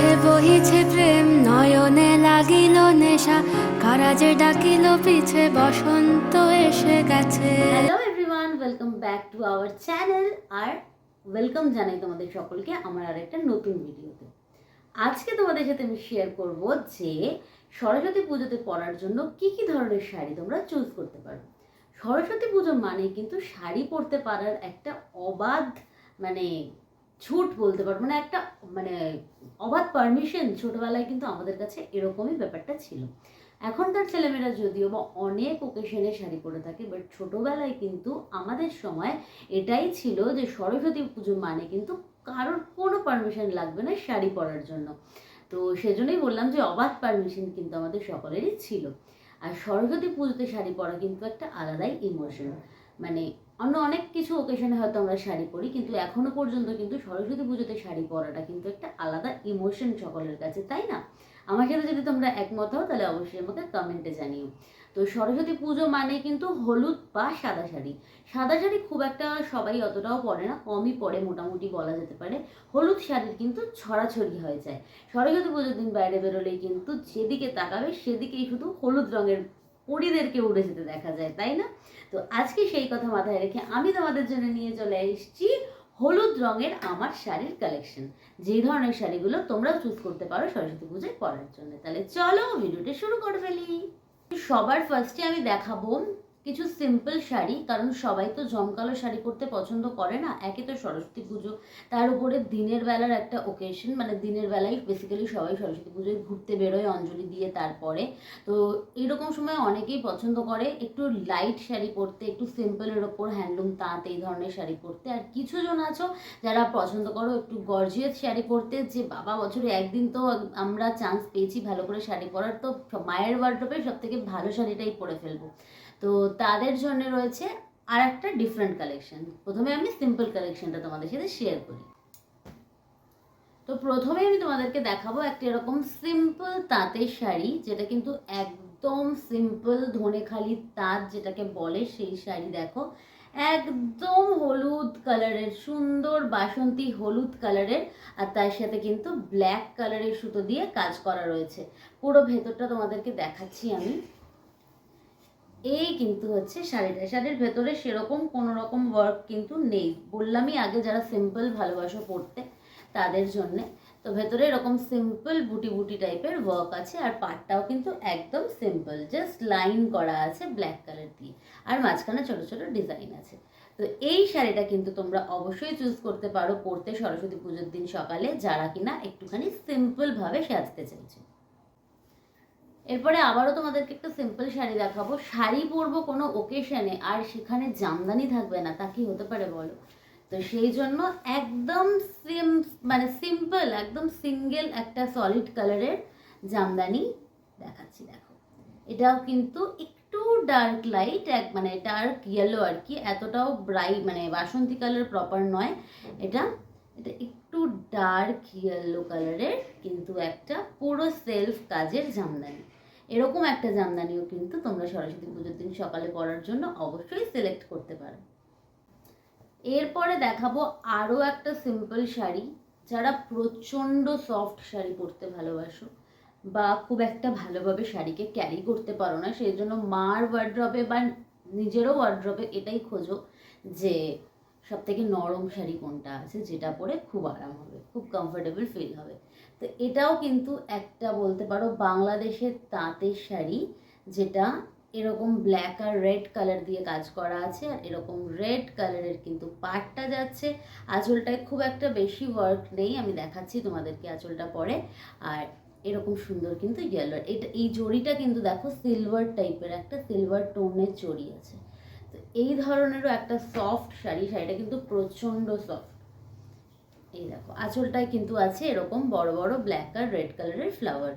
আকাশে বহিছে প্রেম, নয়নে লাগিল নেশা। কারাজে ডাকিল পিছে, বসন্ত এসে গেছে। Hello everyone welcome back to our channel R welcome জানাই তোমাদের সকলকে আমার আর একটা নতুন ভিডিওতে। আজকে তোমাদের সাথে আমি শেয়ার করব যে সরস্বতী পুজোতে পরার জন্য কি কি ধরনের শাড়ি তোমরা চুজ করতে পারো। সরস্বতী পুজো মানে কিন্তু শাড়ি পরতে পারার একটা অবাধ মানে ছুট বলতে পারব মানে একটা মানে অবাধ পারমিশন ছোটবেলায় কিন্তু আমাদের কাছে এরকমই ব্যাপারটা ছিল। এখনকার ছেলেমেয়েরা যদিও বা অনেক ওকেশনে শাড়ি পরে থাকে বাট ছোটোবেলায় কিন্তু আমাদের সময় এটাই ছিল যে সরস্বতী পুজো মানে কিন্তু কারোর কোনো পারমিশন লাগবে না শাড়ি পরার জন্য। তো সেজন্যই বললাম যে অবাধ পারমিশন কিন্তু আমাদের সকলেরই ছিল। আর সরস্বতী পুজোতে শাড়ি পরা কিন্তু একটা আলাদাই ইমোশন মানে অন্য অনেক কিছু ওকেশনে হয়তো আমরা শাড়ি পরি, কিন্তু এখনও পর্যন্ত কিন্তু সরস্বতী পুজোতে শাড়ি পরাটা কিন্তু একটা আলাদা ইমোশন সকলের কাছে, তাই না? আমার সাথে যদি তোমরা একমত হও, তাহলে অবশ্যই আমাকে কমেন্টে জানিও। তো সরস্বতী পুজো মানে কিন্তু হলুদ বা সাদা শাড়ি। সাদা শাড়ি খুব একটা সবাই অতটাও পরে না, কমই পরে মোটামুটি বলা যেতে পারে। হলুদ শাড়ির কিন্তু ছড়াছড়ি হয়ে যায়। সরস্বতী পুজোর দিন বাইরে বেরোলেই কিন্তু যেদিকে তাকাবে, সেদিকেই শুধু হলুদ রঙের পরিদেরকে উড়ে যেতে দেখা যায়, তাই না? তো আজকে সেই কথা মাথায় রেখে আমি তোমাদের জন্য নিয়ে চলে এসেছি হলুদ রঙের আমার শাড়ির কালেকশন যে ধরনের শাড়িগুলো তোমরা চুজ করতে পারো সরস্বতী পুজোয় পরার জন্য। তাহলে চলো ভিডিওটা শুরু করে ফেলি। সবার ফার্স্টে আমি দেখাবো কিছু সিম্পল শাড়ি, কারণ সবাই তো জমকালো শাড়ি পরতে পছন্দ করে না, একে তো সরস্বতী পুজো। তার উপরে দিনের বেলার একটা ওকেশন মানে দিনের বেলায় বেসিক্যালি সবাই সরস্বতী পুজোয় ঘুরতে বেরোয়, অঞ্জলি দিয়ে তারপরে। তো এরকম সময় অনেকেই পছন্দ করে একটু লাইট শাড়ি পরতে, একটু সিম্পলের ওপর হ্যান্ডলুম তাঁত, এই ধরনের শাড়ি পরতে। আর কিছু জন আছো যারা পছন্দ করো একটু গর্জিয়াস শাড়ি পরতে, যে বাবা বছরে একদিন তো আমরা চান্স পেয়েছি ভালো করে শাড়ি পরার, তো মায়ের ওয়ার্ড্রোপে সব থেকে ভালো শাড়িটাই পরে ফেলব। তো তাদের জন্য রয়েছে আর একটা ডিফারেন্ট কালেকশন প্রথমে আমি সিম্পল কালেকশনটা তোমাদের সাথে শেয়ার করি। তো প্রথমে আমি তোমাদেরকে দেখাবো একটা এরকম সিম্পল তাঁতের শাড়ি, যেটা কিন্তু একদম সিম্পল ধনেখালি তাঁত যেটাকে বলে সেই শাড়ি দেখো। একদম হলুদ কালারের সুন্দর বাসন্তী হলুদ কালারের আর তার সাথে কিন্তু ব্ল্যাক কালারের সুতো দিয়ে কাজ করা রয়েছে। পুরো ভেতরটা তোমাদেরকে দেখাচ্ছি আমি। এই কিন্তু হচ্ছে শাড়িটা। শাড়ির ভেতরে সেরকম কোনো রকম ওয়ার্ক কিন্তু নেই। বললামই আগে যারা সিম্পল ভালোবাসো পড়তে, তাদের জন্যে। তো ভেতরে এরকম সিম্পল বুটি বুটি টাইপের ওয়ার্ক আছে, আর পাটটাও কিন্তু একদম সিম্পল জাস্ট লাইন করা আছে ব্ল্যাক কালার দিয়ে। আর মাঝখানে ছোট ছোট ডিজাইন আছে। তো এই শাড়িটা কিন্তু তোমরা অবশ্যই চুজ করতে পারো পরতে সরস্বতী পুজোর দিন সকালে, যারা কিনা একটুখানি সিম্পলভাবে সাজতে চাইছো। এরপরে আবারও তোমাদেরকে একটা সিম্পল শাড়ি দেখাবো। শাড়ি পরবো কোনো ওকেশনে আর সেখানে জামদানি থাকবে না, তা কি হতে পারে বলো? তো সেই জন্য একদম সিম মানে সিম্পল একদম সিঙ্গেল একটা সলিড কালারের জামদানি দেখাচ্ছি, দেখো। এটাও কিন্তু একটু ডার্ক লাইট এক মানে ডার্ক ইয়েলো আর কি, এতটাও ব্রাইট মানে বাসন্তী কালার প্রপার নয়। এটা এটা একটু ডার্ক ইয়েলো কালারের কিন্তু একটা পুরো সেলফ কাজের জামদানি। এরকম একটা জামদানিও কিন্তু তোমরা সরস্বতী পুজোর দিন সকালে পরার জন্য অবশ্যই সিলেক্ট করতে পারো। এরপরে দেখাবো আরও একটা সিম্পল শাড়ি। যারা প্রচণ্ড সফট শাড়ি পরতে ভালোবাসো বা খুব একটা ভালোভাবে শাড়িকে ক্যারি করতে পারো না, সেই জন্য মার ওয়ার্ড্রপে বা নিজেরও ওয়ার্ড্রপে এটাই খোঁজো যে সব থেকে নরম শাড়ি কোনটা আছে যেটা পরে খুব আরাম হবে, খুব কমফোর্টেবল ফিল হবে। তো এটাও কিন্তু একটা বলতে পারো বাংলাদেশের তাঁতের শাড়ি যেটা এরকম ব্ল্যাক আর রেড কালার দিয়ে কাজ করা আছে আর এরকম রেড কালারের কিন্তু পাটটা যাচ্ছে। আঁচলটায় খুব একটা বেশি ওয়ার্ক নেই, আমি দেখাচ্ছি তোমাদেরকে আঁচলটা পরে। আর এরকম সুন্দর কিন্তু ইয়েলো এটা এই জড়িটা কিন্তু দেখো সিলভার টাইপের একটা সিলভার টোনের জড়ি আছে। এই ধরনেরও একটা সফট শাড়ি, শাড়িটা কিন্তু প্রচণ্ড সফট এই দেখো, আঁচলটায় কিন্তু আছে এরকম বড় বড় ব্ল্যাক আর রেড কালারের ফ্লাওয়ার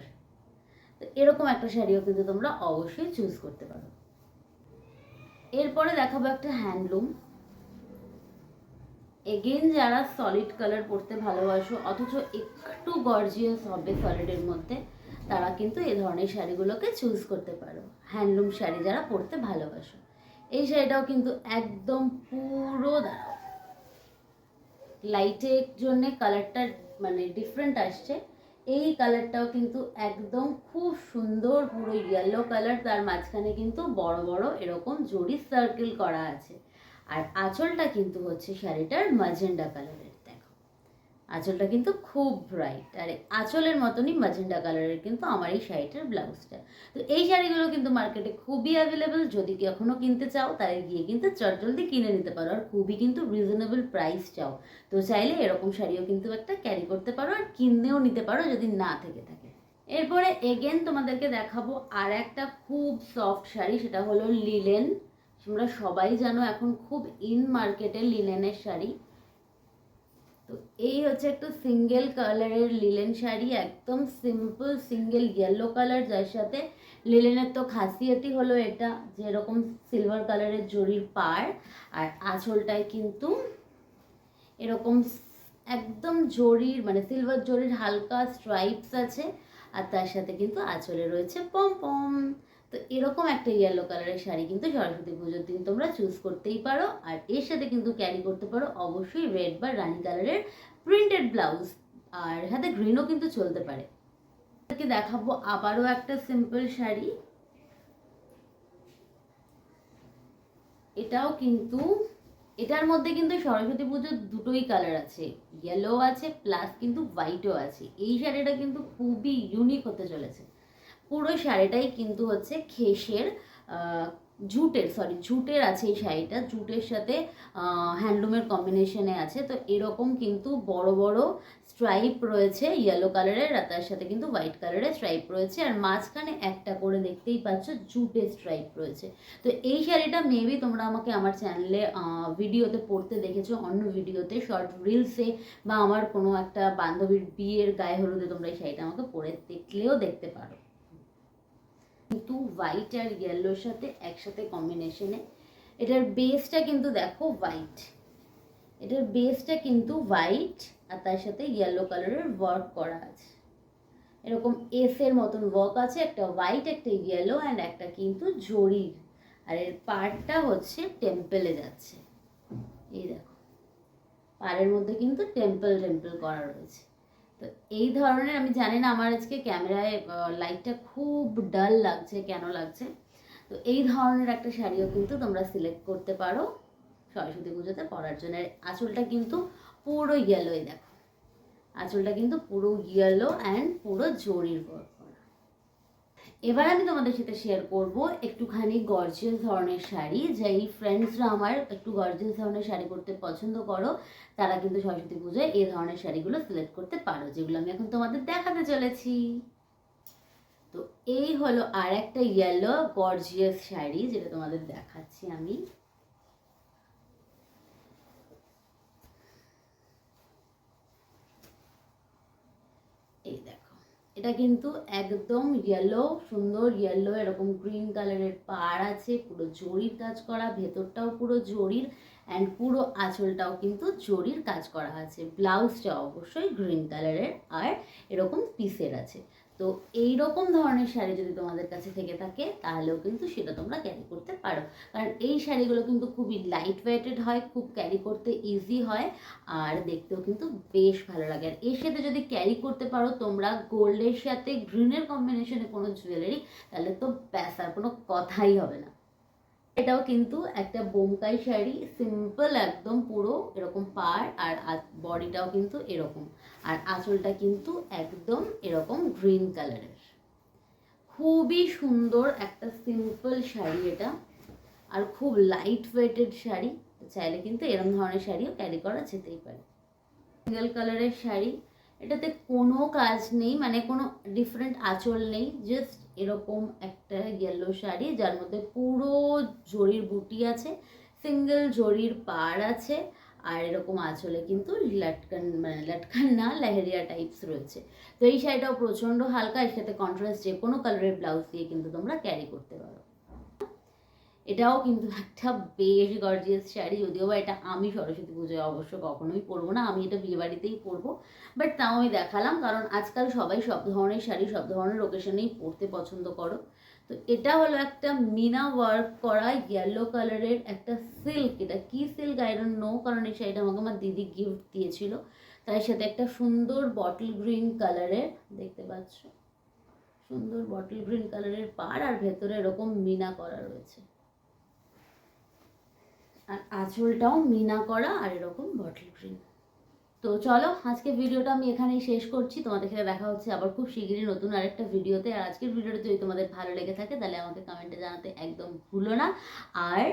তো এরকম একটা শাড়িও কিন্তু তোমরা অবশ্যই চুজ করতে পারো। এরপরে দেখাবো একটা হ্যান্ডলুম এগেন যারা সলিড কালার পরতে ভালোবাসো, অথচ একটু গর্জিয়াস হবে সলিডের মধ্যে, তারা কিন্তু এ ধরনের শাড়িগুলোকে চুজ করতে পারো। হ্যান্ডলুম শাড়ি যারা পরতে ভালোবাসো। এই শাড়িটাও কিন্তু একদম পুরো দাঁড়াও। লাইটের জন্য কালারটা মানে ডিফারেন্ট আসছে। এই কালারটাও কিন্তু একদম খুব সুন্দর পুরো ইয়েলো কালার তার মাঝখানে কিন্তু বড় বড় এরকম জরি সার্কেল করা আছে। আর আঁচলটা কিন্তু হচ্ছে শাড়িটার মাঝেন্ডা কালারের দেখো আঁচলটা কিন্তু খুব ব্রাইট আর আঁচলের মতনই ম্যাজেন্ডা কালারের কিন্তু আমার এই শাড়িটার ব্লাউজটা। তো এই শাড়িগুলো কিন্তু মার্কেটে খুবই অ্যাভেলেবেল যদি কি এখনও কিনতে চাও, তাহলে গিয়ে কিন্তু চটজলদি কিনে নিতে পারো। আর খুবই কিন্তু রিজনেবল প্রাইস চাও। তো চাইলে এরকম শাড়িও কিন্তু একটা ক্যারি করতে পারো আর কিনেও নিতে পারো যদি না থেকে থাকে। এরপরে এগেন তোমাদেরকে দেখাবো আর একটা খুব সফট শাড়ি, সেটা হলো লিলেন তোমরা সবাই জানো এখন খুব ইন মার্কেটে লিলেনের শাড়ি। তো এই হচ্ছে একটা সিঙ্গেল কালারের লিলেন শাড়ি, একদম সিম্পল সিঙ্গেল ইয়েলো কালার যার সাথে লিলেনের তো খাসিয়াতই হলো এটা, যেরকম সিলভার কালারের জরির পার আর আঁচলটায় কিন্তু এরকম একদম জরির মানে সিলভার জরির হালকা স্ট্রাইপস আছে, আর তার সাথে কিন্তু আঁচলে রয়েছে পম পম তো এরকম একটা ইয়েলো কালারের শাড়ি কিন্তু সরস্বতী পুজোর দিন তোমরা চুজ করতেই পারো। আর এর সাথে কিন্তু ক্যারি করতে পারো অবশ্যই রেড বা রানি কালারের প্রিন্টেড ব্লাউজ আর সাথে গ্রিনও কিন্তু চলতে পারে। আপনাকে দেখাবো আবারও একটা সিম্পল শাড়ি। এটাও কিন্তু, এটার মধ্যে কিন্তু সরস্বতী পুজোর দুটোই কালার আছে। ইয়েলো আছে প্লাস কিন্তু হোয়াইটও আছে। এই শাড়িটা কিন্তু খুবই ইউনিক হতে চলেছে। পুরো শাড়িটাই কিন্তু হচ্ছে খেসের জুটের সরি জুটের আছে এই শাড়িটা। জুটের সাথে হ্যান্ডলুমের কম্বিনেশনে আছে। তো এরকম কিন্তু বড় বড় স্ট্রাইপ রয়েছে ইয়েলো কালারের আর তার সাথে কিন্তু হোয়াইট কালারের স্ট্রাইপ রয়েছে। আর মাঝখানে একটা করে দেখতেই পাচ্ছ জুটের স্ট্রাইপ রয়েছে। তো এই শাড়িটা মেবি তোমরা আমাকে আমার চ্যানেলে ভিডিওতে পড়তে দেখেছ, অন্য ভিডিওতে শর্ট রিলসে বা আমার কোনো একটা বান্ধবীর বিয়ের গায়ে হলুদে তোমরা এই শাড়িটা আমাকে পরে দেখলেও দেখতে পারো। কিন্তু হোয়াইট আর ইয়েলোর সাথে একসাথে কম্বিনেশনে এটার বেসটা কিন্তু দেখো হোয়াইট এটার বেসটা কিন্তু হোয়াইট আর তার সাথে ইয়েলো কালারের ওয়ার্ক করা আছে। এরকম এস এর মতন ওয়ার্ক আছে, একটা হোয়াইট একটা ইয়েলো অ্যান্ড একটা কিন্তু জরির। আর এর পার্টটা হচ্ছে টেম্পেলে যাচ্ছে। এই দেখো। পাড়ের মধ্যে কিন্তু টেম্পল টেম্পল করা রয়েছে। তো এই ধরনের আমি জানি না, আমার আজকে ক্যামেরায় লাইটটা খুব ডাল লাগছে, কেন লাগছে? তো এই ধরনের একটা শাড়িও কিন্তু তোমরা সিলেক্ট করতে পারো সরস্বতী পুজোতে পরার জন্য। আঁচলটা কিন্তু পুরো ইয়েলোই দেখো। আঁচলটা কিন্তু পুরো ইয়েলো অ্যান্ড পুরো জরির ওয়ার্ক এবার আমি তোমাদের সাথে শেয়ার করব একটুখানি গর্জিয়াস ধরনের শাড়ি। যেই ফ্রেন্ডসরা আমার একটু গর্জিয়াস ধরনের শাড়ি পরতে পছন্দ করো, তারা কিন্তু সরস্বতী পুজোয় এই ধরনের শাড়িগুলো সিলেক্ট করতে পারো, যেগুলো আমি এখন তোমাদের দেখাতে চলেছি। তো এই হলো আর একটা ইয়েলো গর্জিয়াস শাড়ি, যেটা তোমাদের দেখাচ্ছি আমি এই দেখো এটা কিন্তু একদম ইয়েলো সুন্দর ইয়েলো এরকম গ্রিন কালারের পাড় আছে, পুরো জরির কাজ করা, ভেতরটাও পুরো জরির অ্যান্ড পুরো আঁচলটাও কিন্তু জরির কাজ করা আছে। ব্লাউজটা অবশ্যই গ্রিন কালারের আর এরকম পিসের আছে। তো এই রকম ধরনের শাড়ি যদি তোমাদের কাছে থেকে থাকে, তাহলেও কিন্তু সেটা তোমরা ক্যারি করতে পারো। কারণ এই শাড়িগুলো কিন্তু খুবই লাইট ওয়েটেড হয়, খুব ক্যারি করতে ইজি হয়, আর দেখতেও কিন্তু বেশ ভালো লাগে। আর এর সাথে যদি ক্যারি করতে পারো, তোমরা গোল্ডের সাথে গ্রিনের কম্বিনেশনে কোনো জুয়েলারি তাহলে তো ব্যাস, আর কোনো কথাই হবে না। এটাও কিন্তু একটা বোমকাই শাড়ি সিম্পল একদম পুরো এরকম পাড়, আর বডিটাও কিন্তু এরকম। আর আঁচলটা কিন্তু একদম এরকম গ্রিন কালারের খুবই সুন্দর একটা সিম্পল শাড়ি এটা। আর খুব লাইট ওয়েটেড শাড়ি, চাইলে কিন্তু এরকম ধরনের শাড়িও ক্যারি করা যেতেই পারে। সিঙ্গেল কালারের শাড়ি, এটাতে কোনো কাজ নেই মানে কোনো ডিফারেন্ট আঁচল নেই জাস্ট এরকম একটা ইয়েলো শাড়ি, যার মধ্যে পুরো জরির বুটি আছে সিঙ্গেল জরির পাড় আছে, আর এরকম আঁচলে কিন্তু লাটকান মানে লাটকান না, লেহেরিয়া টাইপস রয়েছে। তো এই শাড়িটাও প্রচণ্ড হালকা, এর সাথে কন্ট্রাস্ট যে কোনো কালারের ব্লাউজ দিয়ে কিন্তু তোমরা ক্যারি করতে পারো। এটাও কিন্তু একটা বেশ গর্জিয়াস শাড়ি, যদিও বা এটা আমি সরস্বতী পুজোয় অবশ্য কখনোই পরবো না, আমি এটা বিয়ে বাড়িতেই পরবো। বাট তাও আমি দেখালাম, কারণ আজকাল সবাই সব ধরনের শাড়ি, সব ধরনের লোকেশনেই পরতে পছন্দ করো। তো এটা হলো একটা মিনা ওয়ার্ক করা ইয়েলো কালারের একটা সিল্ক এটা কি সিল্ক আই ডোন্ট নো কারণ এই শাড়িটা আমাকে আমার দিদি গিফট দিয়েছিল। তার সাথে একটা সুন্দর বটল গ্রিন কালারের দেখতে পাচ্ছ? সুন্দর বটল গ্রিন কালারের পাড় আর ভেতরে এরকম মিনা করা রয়েছে। আর আঁচলটাও মিনা করা আর এরকম বটল গ্রিন তো চলো, আজকে ভিডিওটা আমি এখানেই শেষ করছি। তোমাদের সাথে দেখা হচ্ছে আবার খুব শীঘ্রই নতুন আরেকটা ভিডিওতে। আর আজকের ভিডিওটা যদি তোমাদের ভালো লেগে থাকে, তাহলে আমাকে কমেন্টে জানাতে একদম ভুলো না। আর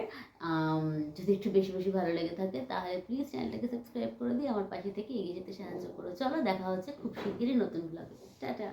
যদি একটু বেশি বেশি ভালো লেগে থাকে, তাহলে প্লিজ চ্যানেলটাকে সাবস্ক্রাইব করে দিয়ে আমার পাশে থেকে এগিয়ে যেতে সাহায্য করো। চলো, দেখা হচ্ছে খুব শীঘ্রই নতুন ব্লগে টাটা।